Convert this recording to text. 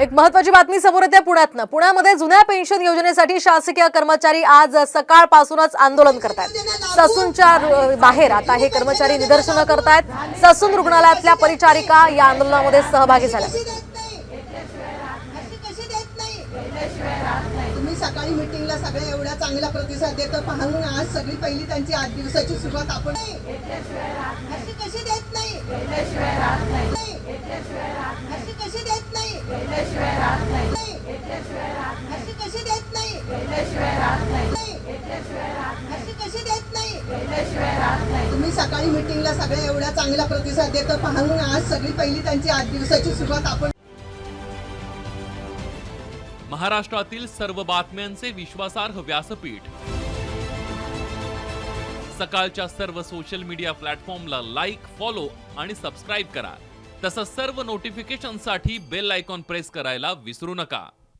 एक महत्वाची बातमी समोर येते पुण्यातनं. पुण्यामध्ये जुन्या पेन्शन योजनेसाठी शासकीय कर्मचारी आज सकाळपासूनच आंदोलन करतायत. ससूनच्या बाहेर आता हे कर्मचारी निदर्शनं करतायत. ससून रुग्णालयातल्या परिचारिका या आंदोलनामध्ये सहभागी झाल्या. सकाळी मिटिंगला सगळ्या एवढा चांगला प्रतिसाद देतो पाहून आज सगळी पहिली त्यांची आज दिवसाची सुरुवात आपण अशी कशी देत नाही नाही. अशी कशी देत नाही नाही. अशी कशी देत नाही नाही. अशी कशी देत नाही? तुम्ही सकाळी मिटिंगला सगळ्या एवढा चांगला प्रतिसाद देतो पाहून आज सगळी पहिली त्यांची आठ दिवसाची सुरुवात आपण महाराष्ट्रातील सर्व बातम्यांचे विश्वासार्ह व्यासपीठ. सकाळच्या सर्व सोशल मीडिया प्लॅटफॉर्मला लाईक फॉलो आणि सबस्क्राईब करा. तसंच सर्व नोटिफिकेशनसाठी बेल आयकॉन प्रेस करायला विसरू नका.